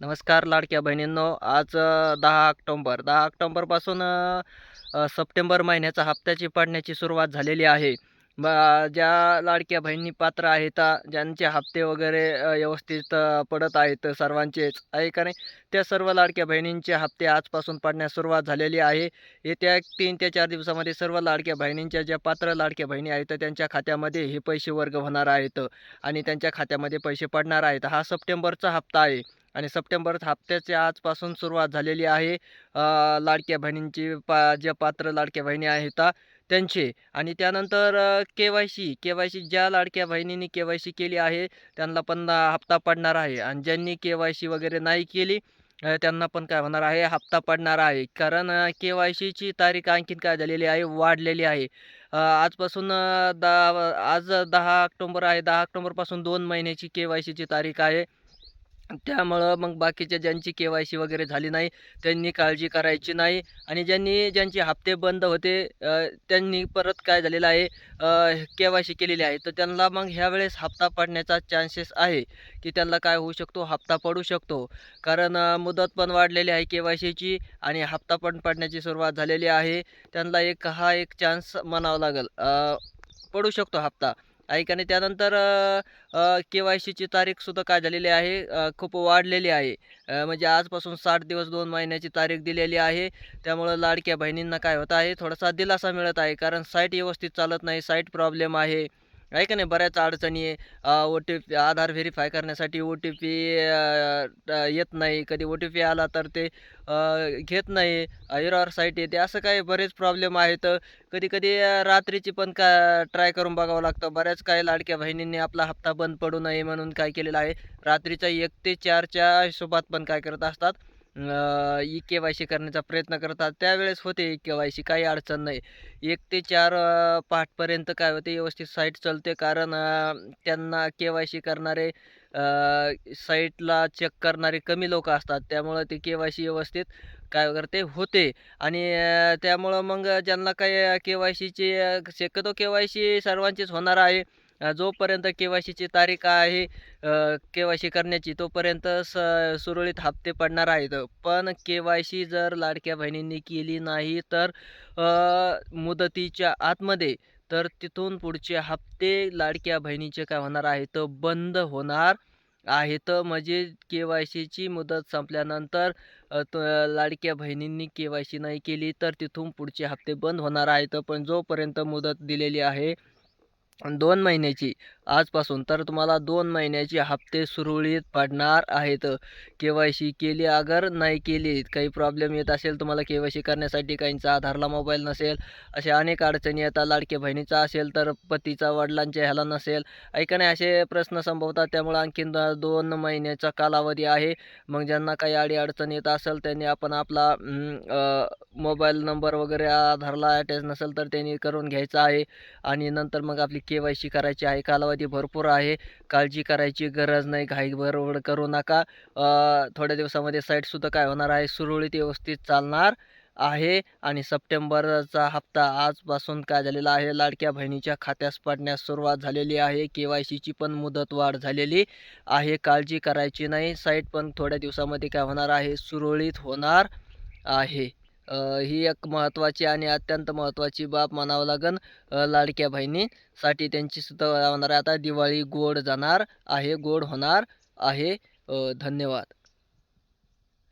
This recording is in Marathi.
नमस्कार लाडक्या बहिणींनो. आज दहा ऑक्टोंबर. दहा ऑक्टोंबरपासून सप्टेंबर महिन्याचा हप्त्याची पाडण्याची सुरुवात झालेली आहे. ब ज्या लाडक्या बहिणी पात्र आहेत ज्यांचे हप्ते वगैरे व्यवस्थित पडत आहेत सर्वांचेच आहे का नाही? त्या सर्व लाडक्या बहिणींचे हप्ते आजपासून पडण्यास सुरुवात झालेली आहे. येत्या तीन ते चार दिवसामध्ये सर्व लाडक्या बहिणींच्या ज्या पात्र लाडक्या बहिणी आहेत त्यांच्या खात्यामध्ये हे पैसे वर्ग होणार आहेत आणि त्यांच्या खात्यामध्ये पैसे पडणार आहेत. हा सप्टेंबरचा हप्ता आहे. आणि सप्टेंबर हप्त्याच्या आजपासून सुरुवात झालेली आहे. लाडक्या बहिणींची पा ज्या पात्र लाडक्या बहिणी आहेत त्यांचे. आणि त्यानंतर K Y C K Y C ज्या लाडक्या बहिणींनी के वाय सी केली आहे त्यांना पण हप्ता पडणार आहे. आणि ज्यांनी के वाय सी वगैरे नाही केली त्यांना पण काय होणार आहे हप्ता पडणार आहे. कारण के वाय सीची तारीख आणखीन काय झालेली आहे वाढलेली आहे. आजपासून दहा आज दहा ऑक्टोंबर आहे. दहा ऑक्टोंबरपासून दोन महिन्याची के वाय सीची तारीख आहे. त्यामुळं मग बाकीच्या ज्यांची के वाय सी वगैरे झाली नाही त्यांनी काळजी करायची नाही आणि ज्यांनी ज्यांचे हप्ते बंद होते त्यांनी परत काय झालेलं आहे के वाय सी केलेली आहे तर त्यांना मग ह्यावेळेस हप्ता पडण्याचा चान्सेस आहे की त्यांना काय होऊ शकतो हप्ता पडू शकतो. कारण मुदत पण वाढलेली आहे के वाय सीची आणि हप्ता पण पडण्याची सुरुवात झालेली आहे. त्यांना एक हा एक चान्स म्हणावा लागेल पडू शकतो हप्ता. आहे का नाही त्यानंतर के वाय सीची तारीखसुद्धा काय झालेली आहे? खूप वाढलेली आहे. म्हणजे आजपासून साठ दिवस दोन महिन्याची तारीख दिलेली आहे. त्यामुळं लाडक्या बहिणींना काय होत आहे? थोडासा दिलासा मिळत आहे कारण साईट व्यवस्थित चालत नाही साईट प्रॉब्लेम आहे. आहे का नाही? बऱ्याच अडचणी आहे. O T P Aadhaar verify करण्यासाठी ओ टी पी येत नाही. कधी ओ टी पी आला तर ते घेत नाही. एरॉर साईट येते. असं काही बरेच प्रॉब्लेम आहेत. कधी कधी रात्रीची पण का ट्राय करून बघावं लागतं. बऱ्याच काही लाडक्या बहिणींनी आपला हप्ता बंद पडू नये म्हणून काय केलेलं आहे. रात्रीच्या एक ते चारच्या हिशोबात पण काय करत असतात. ई के वाय सी करण्याचा प्रयत्न करतात. त्यावेळेस होते ई के वाय सी काही अडचण नाही. एक ते चार पाठपर्यंत पहाटपर्यंत काय होते व्यवस्थित साईट चालते. कारण त्यांना के वाय सी करणारे साईटला चेक करणारे कमी लोक असतात. त्यामुळं ते के वाय सी व्यवस्थित काय करते होते. आणि त्यामुळं मग ज्यांना काही के वाय सीची शक्यतो के वाय सी सर्वांचीच होणार आहे. जोपर्यंत के वाय सीची तारीख आहे के वाय सी करण्याची तोपर्यंत स सुरळीत हप्ते पडणार आहेत. पण के वाय सी जर लाडक्या बहिणींनी केली नाही तर मुदतीच्या आतमध्ये तर तिथून पुढचे हप्ते लाडक्या बहिणीचे काय होणार आहेत? बंद होणार आहेत. म्हणजे के वाय सीची मुदत संपल्यानंतर त लाडक्या बहिणींनी के वाय सी नाही केली तर तिथून पुढचे हप्ते बंद होणार आहेत. पण जोपर्यंत मुदत दिलेली आहे दोन महिन्याची. आजपासून तर तुम्हाला दोन महिन्याचे हप्ते सुरळीत पडणार आहेत. के वाय सी केली अगर नाही केली काही प्रॉब्लेम येत असेल तुम्हाला के वाय सी करण्यासाठी काहींचा आधारला मोबाईल नसेल अशा अनेक अडचणी येतात. लाडके बहिणीचा असेल तर पतीचा वडिलांच्या ह्याला नसेल. ऐका नाही असे प्रश्न संभवतात. त्यामुळं आणखीन दोन महिन्याचा कालावधी आहे. मग ज्यांना काही अडी अडचण येत असेल त्यांनी आपण आपला मोबाईल नंबर वगैरे आधारला अटॅच नसेल तर त्यांनी करून घ्यायचा आहे. आणि नंतर मग आपली के वाय सी करायची आहे. कालावधी भरपूर आहे. काळजी करायची गरज नाही. घाई बरोबर करू नका. थोड्या दिवसामध्ये साईटसुद्धा काय होणार आहे? सुरळीत व्यवस्थित चालणार आहे आणि सप्टेंबरचा हप्ता आजपासून काय झालेला आहे? लाडक्या बहिणीच्या खात्यास पडण्यास सुरुवात झालेली आहे. के वाय सीची पण मुदत वाढ झालेली आहे. काळजी करायची नाही. साईट पण थोड्या दिवसामध्ये काय होणार आहे? सुरळीत होणार आहे. ही एक महत्त्वाची आणि अत्यंत महत्त्वाची बाब म्हणावं लागेल लाडक्या बहिणीसाठी त्यांची सुद्धा होणार आता दिवाळी गोड जाणार आहे गोड होणार आहे. धन्यवाद.